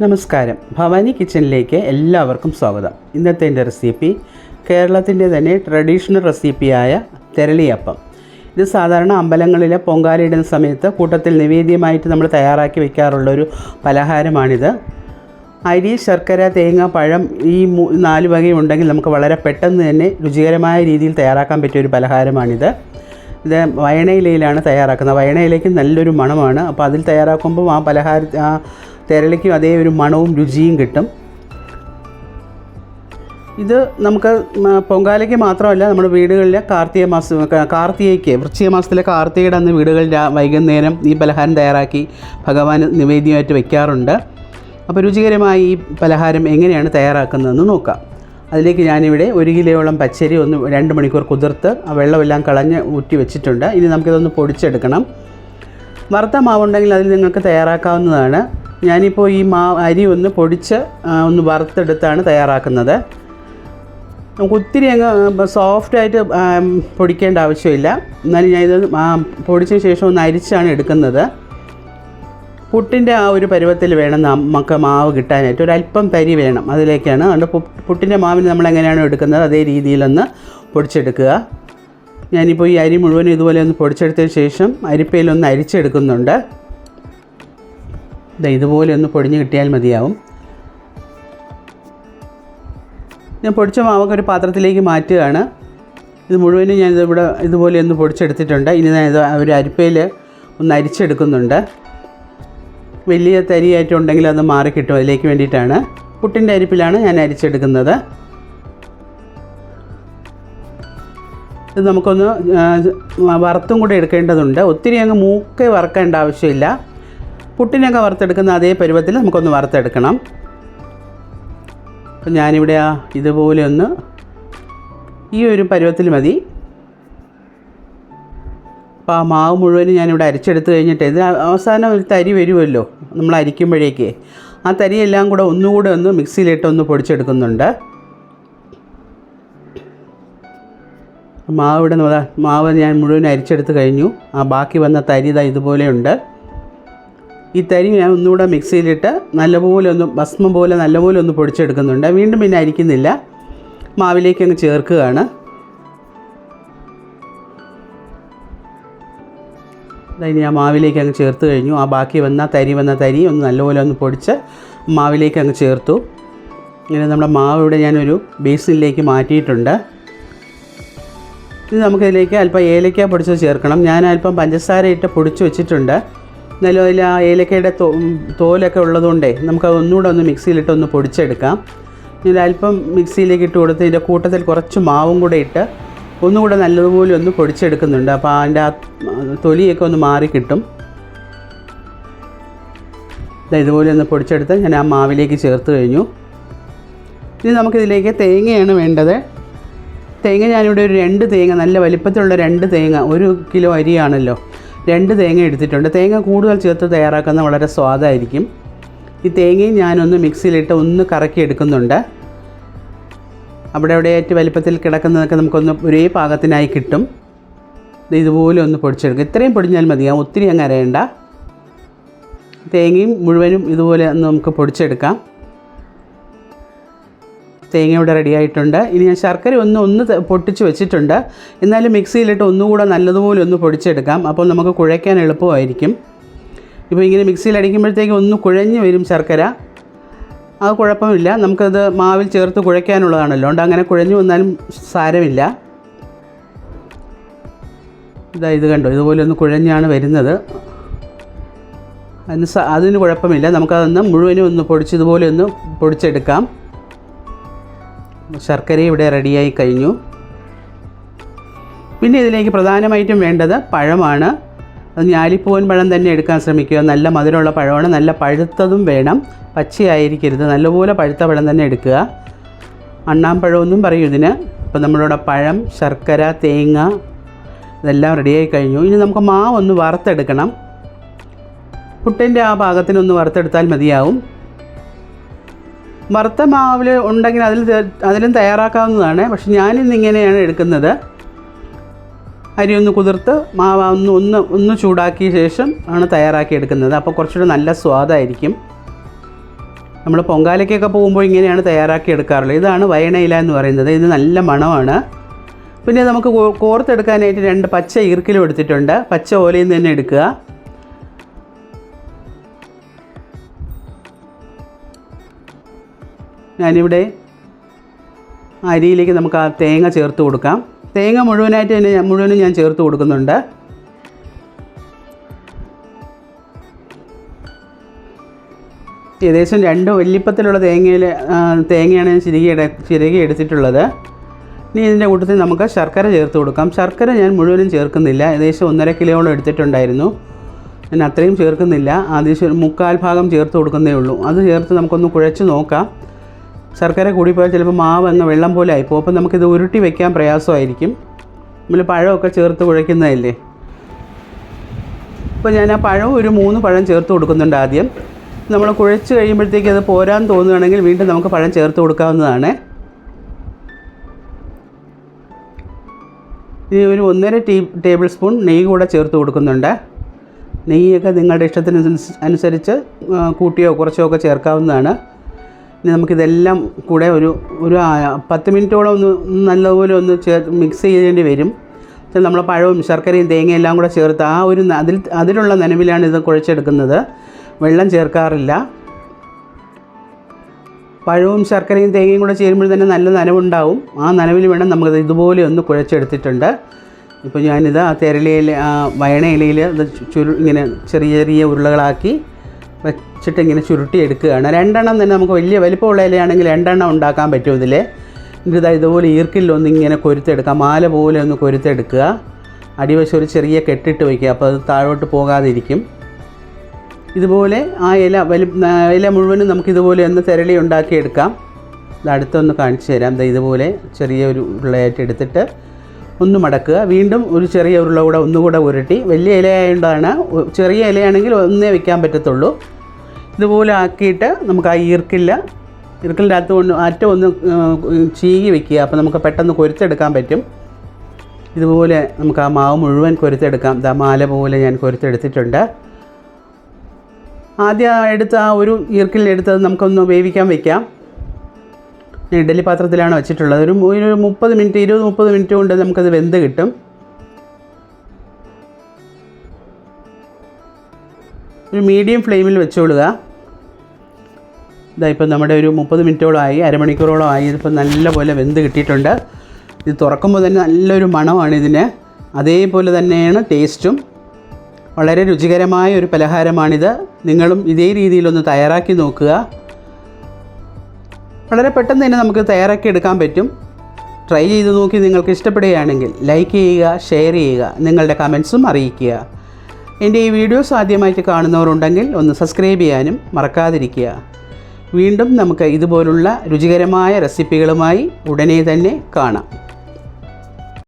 നമസ്കാരം. ഭവാനി കിച്ചണിലേക്ക് എല്ലാവർക്കും സ്വാഗതം. ഇന്നത്തെ എന്റെ റെസിപ്പി കേരളത്തിന്റെ തന്നെ ട്രഡീഷണൽ റെസിപ്പിയായ തെരളിയപ്പം. ഇത് സാധാരണ അമ്പലങ്ങളിലെ പൊങ്കാലയിടുന്ന സമയത്ത് കൂട്ടത്തിൽ നിവേദ്യമായിട്ട് നമ്മൾ തയ്യാറാക്കി വയ്ക്കാറുള്ളൊരു പലഹാരമാണിത്. അരി ശർക്കര തേങ്ങ പഴം ഈ നാല് വകയുണ്ടെങ്കിൽ നമുക്ക് വളരെ പെട്ടെന്ന് തന്നെ രുചികരമായ രീതിയിൽ തയ്യാറാക്കാൻ പറ്റിയ ഒരു പലഹാരമാണിത്. ഇത് വയണയിലയിലാണ് തയ്യാറാക്കുന്നത്. വയണയിലേക്ക് നല്ലൊരു മണമാണ്. അപ്പോൾ അതിൽ തയ്യാറാക്കുമ്പോൾ ആ പലഹാര ആ തെരളിക്കും അതേ ഒരു മണവും രുചിയും കിട്ടും. ഇത് നമുക്ക് പൊങ്കാലയ്ക്ക് മാത്രമല്ല നമ്മുടെ വീടുകളിലെ കാർത്തിക മാസം കാർത്തികയ്ക്ക് വൃശ്ചിക മാസത്തിലെ കാർത്തികയുടെ അന്ന് വീടുകളിൽ വൈകുന്നേരം ഈ പലഹാരം തയ്യാറാക്കി ഭഗവാന് നിവേദ്യമായിട്ട് വയ്ക്കാറുണ്ട് അപ്പോൾ രുചികരമായി ഈ പലഹാരം എങ്ങനെയാണ് തയ്യാറാക്കുന്നതെന്ന് നോക്കാം. അതിലേക്ക് ഞാനിവിടെ ഒരു കിലോയോളം പച്ചരി ഒന്ന് രണ്ട് മണിക്കൂർ കുതിർത്ത് ആ വെള്ളമെല്ലാം കളഞ്ഞ് ഊറ്റി വെച്ചിട്ടുണ്ട്. ഇനി നമുക്കിതൊന്ന് പൊടിച്ചെടുക്കണം. വറുത്ത മാവുണ്ടെങ്കിൽ അതിൽ നിങ്ങൾക്ക് തയ്യാറാക്കാവുന്നതാണ്. ഞാനിപ്പോൾ ഈ മാ അരി ഒന്ന് പൊടിച്ച് ഒന്ന് വറുത്തെടുത്താണ് തയ്യാറാക്കുന്നത്. നമുക്ക് ഒത്തിരി അങ്ങ് സോഫ്റ്റായിട്ട് പൊടിക്കേണ്ട ആവശ്യമില്ല. എന്നാലും ഞാനിത് പൊടിച്ചതിന് ശേഷം ഒന്ന് അരിച്ചാണ് എടുക്കുന്നത്. പുട്ടിന്റെ ആ ഒരു പരുവത്തിൽ വേണം നമുക്ക് മാവ് കിട്ടാനായിട്ട്. ഒരു അല്പം തരി വേണം. അതിലേക്കാണ് അതുകൊണ്ട് പുട്ടിന്റെ മാവിന് നമ്മൾ എങ്ങനെയാണോ എടുക്കുന്നത്? അതേ രീതിയിലൊന്ന് പൊടിച്ചെടുക്കുക. ഞാനിപ്പോൾ ഈ അരി മുഴുവനും ഇതുപോലെ ഒന്ന് പൊടിച്ചെടുത്തതിന് ശേഷം അരിപ്പയിലൊന്ന് അരിച്ചെടുക്കുന്നുണ്ട്. ഇതുപോലെ ഒന്ന് പൊടിഞ്ഞ് കിട്ടിയാൽ മതിയാവും. ഞാൻ പൊടിച്ച മാവൊക്കെ ഒരു പാത്രത്തിലേക്ക് മാറ്റുകയാണ്. ഇത് മുഴുവനും ഞാൻ ഇവിടെ ഇതുപോലെ ഒന്ന് പൊടിച്ചെടുത്തിട്ടുണ്ട്. ഇനി ഞാൻ ഇത് ഒരു അരിപ്പയിൽ ഒന്ന് അരിച്ചെടുക്കുന്നുണ്ട്. വലിയ തരിയായിട്ടുണ്ടെങ്കിൽ അത് മാറി കിട്ടും. അതിലേക്ക് വേണ്ടിയിട്ടാണ് പുട്ടിന്റെ അരിപ്പിലാണ് ഞാൻ അരിച്ചെടുക്കുന്നത്. ഇത് നമുക്കൊന്ന് വറുത്തും കൂടെ എടുക്കേണ്ടതുണ്ട്. ഒത്തിരി അങ്ങ് മൂക്കെ വറുക്കേണ്ട ആവശ്യമില്ല. പുട്ടിനൊക്കെ വറുത്തെടുക്കുന്ന അതേ പരുവത്തിൽ നമുക്കൊന്ന് വറുത്തെടുക്കണം. അപ്പം ഞാനിവിടെ ഇതുപോലെ ഒന്ന് ഈ ഒരു പരുവത്തിൽ മതി. അപ്പോൾ ആ മാവ് മുഴുവനും ഞാനിവിടെ അരിച്ചെടുത്ത് കഴിഞ്ഞിട്ട് ഇത് അവസാനം ഒരു തരി വരുമല്ലോ നമ്മൾ അരിക്കുമ്പോഴേക്ക്. ആ തരിയെല്ലാം കൂടെ ഒന്നുകൂടെ ഒന്ന് മിക്സിയിലിട്ട് ഒന്ന് പൊടിച്ചെടുക്കുന്നുണ്ട്. മാവ് ഇവിടെ മാവ് ഞാൻ മുഴുവൻ അരിച്ചെടുത്ത് കഴിഞ്ഞു. ആ ബാക്കി വന്ന തരി ഇതാ ഇതുപോലെയുണ്ട് ഈ തരി ഞാൻ ഒന്നുകൂടെ മിക്സിയിലിട്ട് നല്ലപോലെ ഒന്ന് ഭസ്മം പോലെ നല്ലപോലെ ഒന്ന് പൊടിച്ചെടുക്കുന്നുണ്ട്. വീണ്ടും പിന്നെ അരിക്കുന്നില്ല. മാവിലേക്ക് അങ്ങ് ചേർക്കുകയാണ്. ഇനി ഞാൻ മാവിലേക്ക് അങ്ങ് ചേർത്ത് കഴിഞ്ഞു. ആ ബാക്കി വന്ന തരി വന്ന തരി ഒന്ന് നല്ലപോലെ ഒന്ന് പൊടിച്ച് മാവിലേക്ക് അങ്ങ് ചേർത്തു. ഇങ്ങനെ നമ്മുടെ മാവ് ഇവിടെ ഞാനൊരു ബേസിനിലേക്ക് മാറ്റിയിട്ടുണ്ട്. ഇനി നമുക്കിതിലേക്ക് അല്പം ഏലക്ക പൊടിച്ച് ചേർക്കണം. ഞാൻ അല്പം പഞ്ചസാര ഇട്ട് പൊടിച്ച് വെച്ചിട്ടുണ്ട്. എന്നാലും ആ ഏലക്കയുടെ തോ തോലൊക്കെ ഉള്ളതുകൊണ്ടേ നമുക്കത് ഒന്നുകൂടെ ഒന്ന് മിക്സിയിലിട്ട് ഒന്ന് പൊടിച്ചെടുക്കാം. ഇനി അല്പം മിക്സിയിലേക്ക് ഇട്ട് കൊടുത്ത് ഇതിന്റെ കൂട്ടത്തിൽ കുറച്ച് മാവും കൂടെ ഇട്ട് ഒന്നുകൂടെ നല്ലതുപോലെ ഒന്ന് പൊടിച്ചെടുക്കുന്നുണ്ട്. അപ്പോൾ അതിന്റെ ആ തൊലിയൊക്കെ ഒന്ന് മാറി കിട്ടും. ഇതുപോലെ ഒന്ന് പൊടിച്ചെടുത്ത് ഞാൻ ആ മാവിലേക്ക് ചേർത്ത് കഴിഞ്ഞു. ഇനി നമുക്കിതിലേക്ക് തേങ്ങയാണ് വേണ്ടത്. തേങ്ങ ഞാനിവിടെ ഒരു രണ്ട് തേങ്ങ നല്ല വലിപ്പത്തിലുള്ള രണ്ട് തേങ്ങ ഒരു കിലോ അരിയാണല്ലോ. രണ്ട് തേങ്ങ എടുത്തിട്ടുണ്ട്. തേങ്ങ കൂടുതൽ ചേർത്ത് തയ്യാറാക്കുന്ന വളരെ സ്വാദായിരിക്കും. ഈ തേങ്ങയും ഞാനൊന്ന് മിക്സിയിലിട്ട് ഒന്ന് കറക്കി എടുക്കുന്നുണ്ട് അവിടെ എവിടെയായിട്ട് വലിപ്പത്തിൽ കിടക്കുന്നതൊക്കെ നമുക്കൊന്ന് ഒരേ പാകത്തിനായി കിട്ടും. ഇതുപോലെ ഒന്ന് പൊടിച്ചെടുക്കുക. ഇത്രയും പൊടിഞ്ഞാൽ മതിയാവും ഒത്തിരി അങ്ങ് അരയണ്ട. തേങ്ങയും മുഴുവനും ഇതുപോലെ ഒന്ന് നമുക്ക് പൊടിച്ചെടുക്കാം. തേങ്ങ ഇവിടെ റെഡി ആയിട്ടുണ്ട്. ഇനി ഞാൻ ശർക്കര ഒന്ന് ഒന്ന് പൊട്ടിച്ച് വെച്ചിട്ടുണ്ട്. എന്നാലും മിക്സിയിലിട്ട് ഒന്നുകൂടെ നല്ലതുപോലെ ഒന്ന് പൊടിച്ചെടുക്കാം. അപ്പോൾ നമുക്ക് കുഴയ്ക്കാൻ എളുപ്പമായിരിക്കും. ഇപ്പോൾ ഇങ്ങനെ മിക്സിയിൽ അടിക്കുമ്പോഴത്തേക്ക് ഒന്ന് കുഴഞ്ഞ് വരും ശർക്കര. അത് കുഴപ്പമില്ല. നമുക്കത് മാവിൽ ചേർത്ത് കുഴയ്ക്കാനുള്ളതാണല്ലോ. അതുകൊണ്ട് അങ്ങനെ കുഴഞ്ഞു വന്നാലും സാരമില്ല. ഇതാ ഇത് കണ്ടോ? ഇതുപോലെ ഒന്ന് കുഴഞ്ഞാണ് വരുന്നത്. അതിന് അതിന് കുഴപ്പമില്ല. നമുക്കതൊന്ന് മുഴുവനും ഒന്ന് പൊടിച്ച് ഇതുപോലെ ഒന്ന് പൊടിച്ചെടുക്കാം. ശർക്കര ഇവിടെ റെഡിയായി കഴിഞ്ഞു. പിന്നെ ഇതിലേക്ക് പ്രധാനമായിട്ടും വേണ്ടത് പഴമാണ്. അത് ഞാലിപ്പൂവൻ പഴം തന്നെ എടുക്കാൻ ശ്രമിക്കുക. നല്ല മധുരമുള്ള പഴമാണ്. നല്ല പഴുത്തതും വേണം. പച്ചയായിരിക്കരുത്. നല്ലപോലെ പഴുത്ത പഴം തന്നെ എടുക്കുക. അണ്ണാമ്പഴമെന്നും പറയും ഇതിന്. അപ്പോൾ നമ്മളിവിടെ പഴം ശർക്കര തേങ്ങ ഇതെല്ലാം റെഡിയായി കഴിഞ്ഞു. ഇനി നമുക്ക് മാവ് ഒന്ന് വറുത്തെടുക്കണം. പുട്ടിന്റെ ആ ഭാഗത്തിനൊന്ന് വറുത്തെടുത്താൽ മതിയാവും. വറുത്ത മാവിൽ ഉണ്ടെങ്കിൽ അതിൽ അതിലും തയ്യാറാക്കാവുന്നതാണ്. പക്ഷെ ഞാനിന്ന് ഇങ്ങനെയാണ് എടുക്കുന്നത്. അരി ഒന്ന് കുതിർത്ത് മാവ് ഒന്ന് ഒന്ന് ഒന്ന് ചൂടാക്കിയ ശേഷം ആണ് തയ്യാറാക്കി എടുക്കുന്നത് അപ്പോൾ കുറച്ചുകൂടെ നല്ല സ്വാദായിരിക്കും. നമ്മൾ പൊങ്കാലയ്ക്കൊക്കെ പോകുമ്പോൾ ഇങ്ങനെയാണ് തയ്യാറാക്കി എടുക്കാറുള്ളത് ഇതാണ് വയണയില എന്ന് പറയുന്നത്. ഇത് നല്ല മണമാണ്. പിന്നെ നമുക്ക് കോർത്തെടുക്കാനായിട്ട് രണ്ട് പച്ച ഈർക്കിലും എടുത്തിട്ടുണ്ട്. പച്ച ഓലയിൽ നിന്ന് തന്നെ എടുക്കുക. ഞാനിവിടെ അരിയിലേക്ക് നമുക്ക് ആ തേങ്ങ ചേർത്ത് കൊടുക്കാം. തേങ്ങ മുഴുവനായിട്ട് തന്നെ മുഴുവനും ഞാൻ ചേർത്ത് കൊടുക്കുന്നുണ്ട്. ഏകദേശം രണ്ട് വലിപ്പത്തിലുള്ള തേങ്ങയിൽ തേങ്ങയാണ് ഞാൻ ചിരകി ചിരകി എടുത്തിട്ടുള്ളത്. ഇനി ഇതിന്റെ കൂട്ടത്തിൽ നമുക്ക് ശർക്കര ചേർത്ത് കൊടുക്കാം. ശർക്കര ഞാൻ മുഴുവനും ചേർക്കുന്നില്ല. ഏകദേശം ഒന്നര കിലോയോളം എടുത്തിട്ടുണ്ടായിരുന്നു. ഞാൻ അത്രയും ചേർക്കുന്നില്ല. ആദ്യം മുക്കാൽ ഭാഗം ചേർത്ത് കൊടുക്കുന്നേ ഉള്ളൂ. അത് ചേർത്ത് നമുക്കൊന്ന് കുഴച്ച് നോക്കാം. ശർക്കര കൂടിപ്പോയാൽ ചിലപ്പോൾ മാവ് അങ്ങ് വെള്ളം പോലെ ആയിപ്പോൾ അപ്പോൾ നമുക്കിത് ഉരുട്ടി വെക്കാൻ പ്രയാസമായിരിക്കും. നമ്മൾ പഴമൊക്കെ ചേർത്ത് കുഴയ്ക്കുന്നതല്ലേ? അപ്പോൾ ഞാൻ ആ പഴം ഒരു മൂന്ന് പഴം ചേർത്ത് കൊടുക്കുന്നുണ്ട് ആദ്യം. നമ്മൾ കുഴച്ച് കഴിയുമ്പോഴത്തേക്ക് അത് പോരാൻ തോന്നുകയാണെങ്കിൽ വീണ്ടും നമുക്ക് പഴം ചേർത്ത് കൊടുക്കാവുന്നതാണ്. ഇനി ഒരു ഒന്നര ടീ ടേബിൾ സ്പൂൺ നെയ്യ് കൂടെ ചേർത്ത് കൊടുക്കുന്നുണ്ട്. നെയ്യൊക്കെ നിങ്ങളുടെ ഇഷ്ടത്തിന് അനുസരിച്ച് കൂട്ടിയോ കുറച്ചോ ഒക്കെ ചേർക്കാവുന്നതാണ്. ഇനി നമുക്കിതെല്ലാം കൂടെ ഒരു ഒരു പത്ത് മിനിറ്റോളം ഒന്ന് നല്ലപോലെ ഒന്ന് ചേർ മിക്സ് ചെയ്യേണ്ടി വരും. നമ്മൾ പഴവും ശർക്കരയും തേങ്ങയും എല്ലാം കൂടെ ചേർത്ത് ആ ഒരു അതിൽ അതിലുള്ള നനവിലാണ് ഇത് കുഴച്ചെടുക്കുന്നത്. വെള്ളം ചേർക്കാറില്ല. പഴവും ശർക്കരയും തേങ്ങയും കൂടെ ചേരുമ്പോൾ തന്നെ നല്ല നനവുണ്ടാവും. ആ നനവിൽ വേണം നമുക്കത് ഇതുപോലെ ഒന്ന് കുഴച്ചെടുത്തിട്ടുണ്ട്. ഇപ്പോൾ ഞാനിത് ആ തെരളിയിൽ ആ വയണ ഇലയിൽ ഇത് ചുരു ഇങ്ങനെ ചെറിയ ചെറിയ ഉരുളകളാക്കി വെച്ചിട്ട് ഇങ്ങനെ ചുരുട്ടി എടുക്കുകയാണ് രണ്ടെണ്ണം തന്നെ നമുക്ക് വലിയ വലിപ്പമുള്ള ഇലയാണെങ്കിൽ രണ്ടെണ്ണം ഉണ്ടാക്കാൻ പറ്റും ഇതിൽ ഇതാ ഇതുപോലെ ഈർക്കിലൊന്ന് ഇങ്ങനെ കൊരുത്തെടുക്കുക മാല പോലെ ഒന്ന് കൊരുത്തെടുക്കുക. അടിവശം ഒരു ചെറിയ കെട്ടിട്ട് വയ്ക്കുക. അപ്പോൾ അത് താഴോട്ട് പോകാതിരിക്കും. ഇതുപോലെ ആ ഇല വലി ഇല മുഴുവനും നമുക്ക് ഇതുപോലെ ഒന്ന് തിരളി ഉണ്ടാക്കിയെടുക്കാം. അടുത്തൊന്ന് കാണിച്ചു തരാം. ഇതുപോലെ ചെറിയൊരു ഒരു ഉരുളയായിട്ട് എടുത്തിട്ട് ഒന്ന് മടക്കുക. വീണ്ടും ഒരു ചെറിയ ഉരുള കൂടെ ഒന്നുകൂടെ ഉരുട്ടി. വലിയ ഇലയായതുകൊണ്ടാണ് ചെറിയ ഇലയാണെങ്കിൽ ഒന്നേ വെക്കാൻ പറ്റത്തുള്ളൂ. ഇതുപോലെ ആക്കിയിട്ട് നമുക്ക് ആ ഈർക്കില്ല ഈർക്കിലിന്റെ അകത്ത് ഒന്ന് അറ്റം ഒന്ന് ചീകി വെക്കുക. അപ്പോൾ നമുക്ക് പെട്ടെന്ന് കൊരുത്തെടുക്കാൻ പറ്റും. ഇതുപോലെ നമുക്ക് ആ മാവ് മുഴുവൻ കൊരുത്തെടുക്കാം. ദാ മാല പോലെ ഞാൻ കൊരുത്തെടുത്തിട്ടുണ്ട്. ആദ്യം എടുത്ത ആ ഒരു ഈർക്കിലെടുത്തത് നമുക്കൊന്ന് വേവിക്കാൻ വെക്കാം. ഞാൻ ഇഡലി പാത്രത്തിലാണ് വെച്ചിട്ടുള്ളത്. ഒരു ഒരു മുപ്പത് മിനിറ്റ് ഇരുപത് മുപ്പത് മിനിറ്റ് കൊണ്ട് നമുക്കത് വെന്ത് കിട്ടും. ഒരു മീഡിയം ഫ്ലെയിമിൽ വെച്ചോളുക. ഇതാ ഇപ്പം നമ്മുടെ ഒരു മുപ്പത് മിനിറ്റോളമായി അരമണിക്കൂറോളം ആയി. ഇതിപ്പോൾ നല്ലപോലെ വെന്ത് കിട്ടിയിട്ടുണ്ട്. ഇത് തുറക്കുമ്പോൾ തന്നെ നല്ലൊരു മണമാണ് ഇതിന്. അതേപോലെ തന്നെയാണ് ടേസ്റ്റും. വളരെ രുചികരമായ ഒരു പലഹാരമാണിത്. നിങ്ങളും ഇതേ രീതിയിലൊന്ന് തയ്യാറാക്കി നോക്കുക. വളരെ പെട്ടെന്ന് തന്നെ നമുക്ക് തയ്യാറാക്കി എടുക്കാൻ പറ്റും. ട്രൈ ചെയ്ത് നോക്കി നിങ്ങൾക്ക് ഇഷ്ടപ്പെടുകയാണെങ്കിൽ ലൈക്ക് ചെയ്യുക ഷെയർ ചെയ്യുക നിങ്ങളുടെ കമൻസും അറിയിക്കുക. എന്റെ ഈ വീഡിയോസ് ആദ്യമായിട്ട് കാണുന്നവരുണ്ടെങ്കിൽ ഒന്ന് സബ്സ്ക്രൈബ് ചെയ്യാനും മറക്കാതിരിക്കുക. വീണ്ടും നമുക്ക് ഇതുപോലുള്ള രുചികരമായ റെസിപ്പികളുമായി ഉടനെ തന്നെ കാണാം.